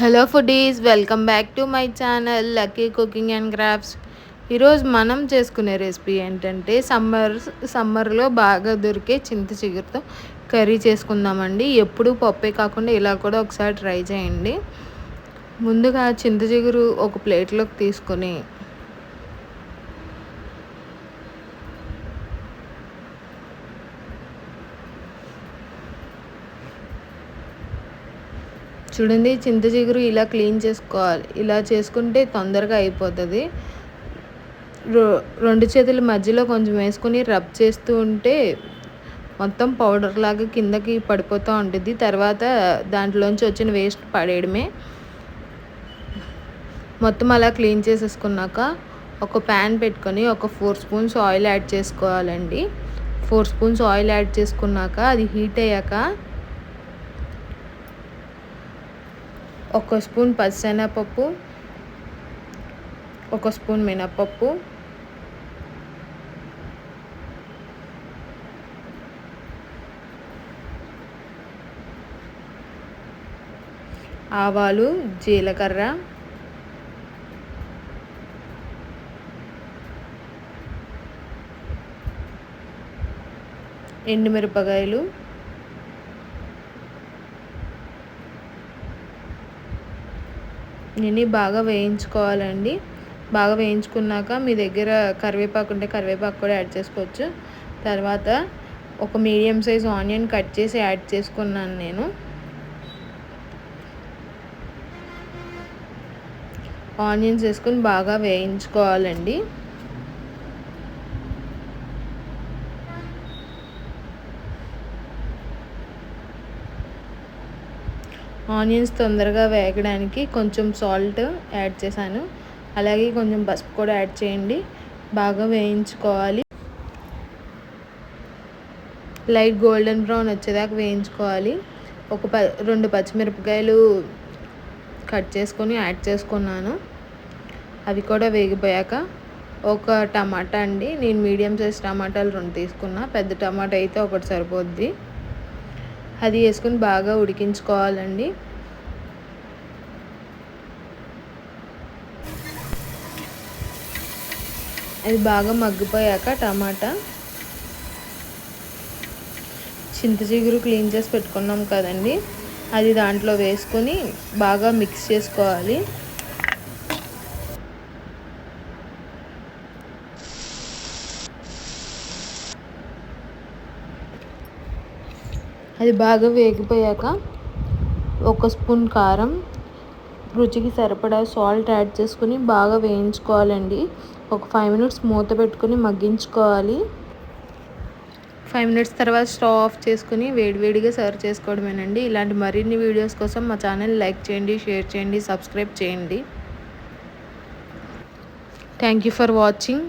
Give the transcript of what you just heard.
Hello foodies welcome back to my channel lucky cooking and crafts. ఈరోజు మనం చేసుకునే recipe ఏంటంటే సమ్మర్ సమ్మర్లో బాగా దొరికే చింత చిగురుతో కర్రీ చేసుకుందామండి. ఎప్పుడు పప్పే కాకుండా ఇలా కూడా ఒకసారి ట్రై చేయండి. ముందుగా చింత చిగురు ఒక ప్లేట్లోకి తీసుకొని చూడండి చింత చిగురు ఇలా క్లీన్ చేసుకోవాలి. ఇలా చేసుకుంటే తొందరగా అయిపోతుంది. రెండు చేతుల మధ్యలో కొంచెం వేసుకొని రబ్ చేస్తూ ఉంటే మొత్తం పౌడర్ లాగా కిందకి పడిపోతూ ఉంటుంది. తర్వాత దాంట్లోంచి వచ్చిన వేస్ట్ పడేయడమే. మొత్తం అలా క్లీన్ చేసేసుకున్నాక ఒక ప్యాన్ పెట్టుకొని ఒక ఫోర్ స్పూన్స్ ఆయిల్ యాడ్ చేసుకోవాలండి. ఫోర్ స్పూన్స్ ఆయిల్ యాడ్ చేసుకున్నాక అది హీట్ అయ్యాక ఒక స్పూన్ పచ్చెనపప్పు ఒక స్పూన్ మినపప్పు ఆవాలు జీలకర్ర ఎండుమిరపకాయలు ఇవన్నీ బాగా వేయించుకోవాలండి. బాగా వేయించుకున్నాక మీ దగ్గర కరివేపాకు ఉంటే కరివేపాకు కూడా యాడ్ చేసుకోవచ్చు. తర్వాత ఒక మీడియం సైజ్ ఆనియన్ కట్ చేసి యాడ్ చేసుకున్నాను నేను. ఆనియన్స్ వేసుకొని బాగా వేయించుకోవాలండి. ఆనియన్స్ తొందరగా వేగడానికి కొంచెం సాల్ట్ యాడ్ చేశాను. అలాగే కొంచెం పసుపు కూడా యాడ్ చేయండి. బాగా వేయించుకోవాలి. లైట్ గోల్డెన్ బ్రౌన్ వచ్చేదాకా వేయించుకోవాలి. ఒక ప రెండు పచ్చిమిరపకాయలు కట్ చేసుకొని యాడ్ చేసుకున్నాను. అవి కూడా వేగిపోయాక ఒక టమాటా అండి. నేను మీడియం సైజ్ టమాటాలు రెండు తీసుకున్నా. పెద్ద టమాటా అయితే ఒకటి సరిపోద్ది. అది వేసుకొని బాగా ఉడికించుకోవాలండి. అది బాగా మగ్గిపోయాక టమాటా చింత చిగురు క్లీన్ చేసి పెట్టుకున్నాం కదండి. అది దాంట్లో వేసుకొని బాగా మిక్స్ చేసుకోవాలి. అది బాగా వేగిపోయాక ఒక స్పూన్ కారం రుచికి సరిపడా సాల్ట్ యాడ్ చేసుకుని బాగా వేయించుకోవాలండి. ఒక ఫైవ్ మినిట్స్ మూత పెట్టుకుని మగ్గించుకోవాలి. ఫైవ్ మినిట్స్ తర్వాత స్టవ్ ఆఫ్ చేసుకుని వేడివేడిగా సర్వ్ చేసుకోవడమేనండి. ఇలాంటి మరిన్ని వీడియోస్ కోసం మా ఛానల్ లైక్ చేయండి షేర్ చేయండి సబ్స్క్రైబ్ చేయండి. Thank you for watching